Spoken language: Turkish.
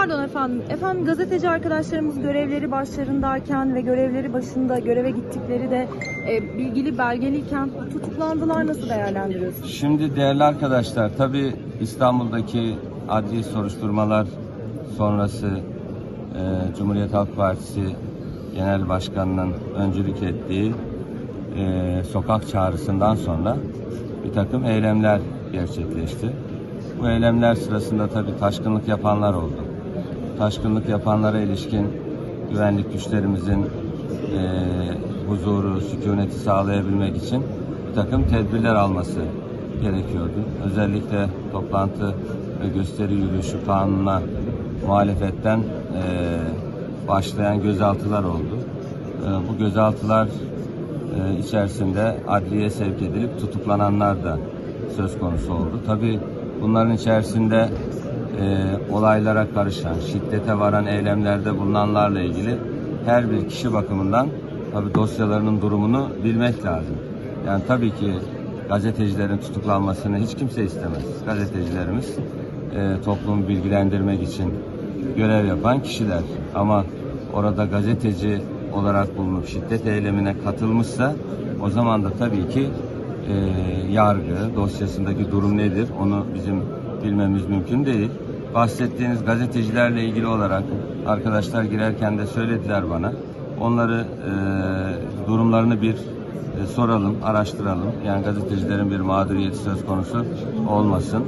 Pardon efendim. Efendim gazeteci arkadaşlarımız görevleri başlarındayken ve görevleri başında göreve gittikleri de e, bilgili belgeliyken tutuklandılar. Nasıl değerlendiriyorsunuz? Şimdi değerli arkadaşlar, tabii İstanbul'daki adli soruşturmalar sonrası e, Cumhuriyet Halk Partisi Genel Başkanı'nın öncülük ettiği e, sokak çağrısından sonra bir takım eylemler gerçekleşti. Bu eylemler sırasında tabii taşkınlık yapanlar oldu. Taşkınlık yapanlara ilişkin güvenlik güçlerimizin e, huzuru, sükuneti sağlayabilmek için bir takım tedbirler alması gerekiyordu. Özellikle toplantı ve gösteri yürüyüşü kanuna muhalefetten e, başlayan gözaltılar oldu. E, bu gözaltılar e, içerisinde adliye sevk edilip tutuklananlar da söz konusu oldu. Tabii bunların içerisinde e, olaylara karışan, şiddete varan eylemlerde bulunanlarla ilgili her bir kişi bakımından tabii dosyalarının durumunu bilmek lazım. Yani tabii ki gazetecilerin tutuklanmasını hiç kimse istemez. Gazetecilerimiz e, toplumu bilgilendirmek için görev yapan kişiler. Ama orada gazeteci olarak bulunup şiddet eylemine katılmışsa o zaman da tabii ki e, yargı dosyasındaki durum nedir onu bizim bilmemiz mümkün değil. Bahsettiğiniz gazetecilerle ilgili olarak arkadaşlar girerken de söylediler bana. Onları e, durumlarını bir e, soralım, araştıralım. Yani gazetecilerin bir mağduriyeti söz konusu olmasın.